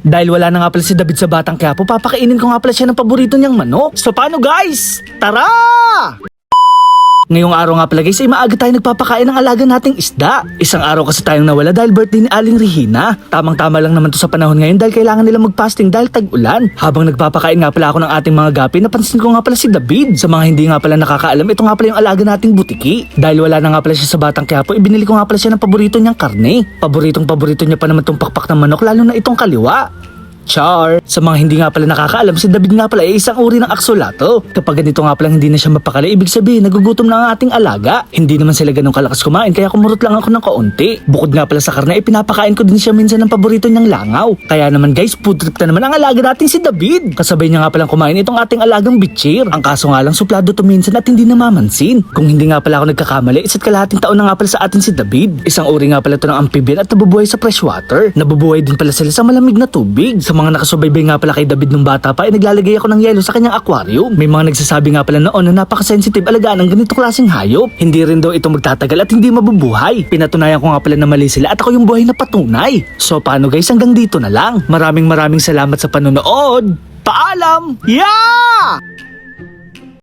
Dahil wala na nga pala si David sa Batang Quiapo, papakainin ko nga pala siya ng paborito niyang manok. So paano guys? Tara! Ngayong araw nga pala guys ay maaga tayo nagpapakain ng alaga nating isda. Isang araw kasi tayong nawala dahil birthday ni Aling Regina. Tamang tama lang naman to sa panahon ngayon dahil kailangan nila mag-fasting dahil tag-ulan. Habang nagpapakain nga pala ako ng ating mga gapi, napansin ko nga pala si David. Sa mga hindi nga pala nakakaalam, ito nga pala yung alaga nating butiki. Dahil wala na nga pala siya sa Batang Quiapo, ibinili ko nga pala siya ng paborito niyang karne. Paboritong paborito niya pa naman tong pakpak ng manok lalo na itong kaliwa. Char! Sa mga hindi nga pala nakakaalam, si David nga pala ay isang uri ng aksolato. Kapag ganito nga pala hindi na siya mapakali, ibig sabihin nagugutom na ang ating alaga. Hindi naman sila ganun kalakas kumain kaya kumurot lang ako ng kaunti. Bukod nga pala sa karne, ay pinapakain ko din siya minsan ng paborito niyang langaw. Kaya naman guys, food trip na naman ang alaga natin si David. Kasabay niya nga palang kumain itong ating alagang bitchir. Ang kaso nga lang suplado to minsan at hindi namamansin. Kung hindi nga pala ako nagkakamali, isa't kalahating taon na nga pala sa atin si David. Isang uri nga pala to ng amphibian at nabubuhay sa freshwater. Nabubuhay din pala sila sa malamig na tubig. Sa mga nakasubaybay nga pala kay David nung bata pa, ay naglalagay ako ng yelo sa kanyang aquarium. May mga nagsasabi nga pala noon na napaka-sensitive alagaan ng ganito klaseng hayop. Hindi rin daw ito magtatagal at hindi mabubuhay. Pinatunayan ko nga pala na mali sila at ako yung buhay na patunay. So paano guys, hanggang dito na lang. Maraming maraming salamat sa panonood. Paalam! Yeah!